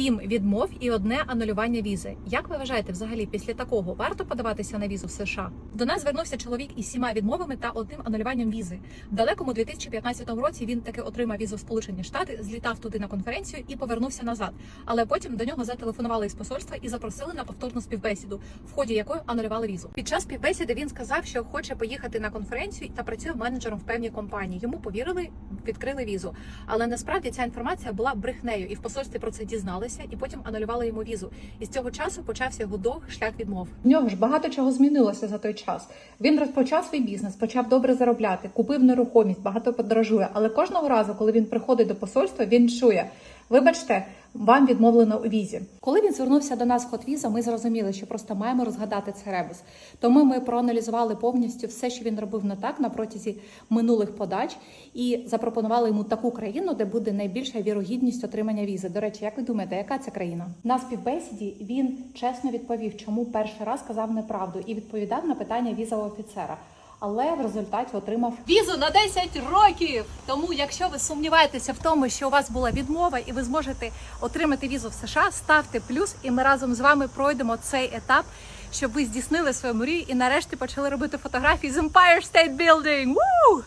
сім відмов і одне анулювання візи. Як ви вважаєте, взагалі після такого варто подаватися на візу в США? До нас звернувся чоловік із сіма відмовами та одним анулюванням візи. В далекому 2015 році він таки отримав візу в Сполучені Штати, злітав туди на конференцію і повернувся назад. Але потім до нього зателефонували із посольства і запросили на повторну співбесіду, в ході якої анулювали візу. Під час співбесіди він сказав, що хоче поїхати на конференцію та працює менеджером в певній компанії. Йому повірили, відкрили візу. Але насправді ця інформація була брехнею, і в посольстві про це дізналися, і потім анулювала йому візу. І з цього часу почався його довгий шлях відмов. В нього ж багато чого змінилося за той час. Він розпочав свій бізнес, почав добре заробляти, купив нерухомість, багато подорожує. Але кожного разу, коли він приходить до посольства, він чує: вибачте, вам відмовлено у візі. Коли він звернувся до нас в Хотвіза, ми зрозуміли, що просто маємо розгадати цей ребус. Тому ми проаналізували повністю все, що він робив не так на протязі минулих подач, і запропонували йому таку країну, де буде найбільша вірогідність отримання візи. До речі, як ви думаєте, яка це країна? На співбесіді він чесно відповів, чому перший раз казав неправду, і відповідав на питання візового офіцера. Але в результаті отримав Візу на 10 років. Тому, якщо ви сумніваєтеся в тому, що у вас була відмова, і ви зможете отримати візу в США, ставте плюс, і ми разом з вами пройдемо цей етап, щоб ви здійснили свою мрію і нарешті почали робити фотографії з Empire State Building. Woo!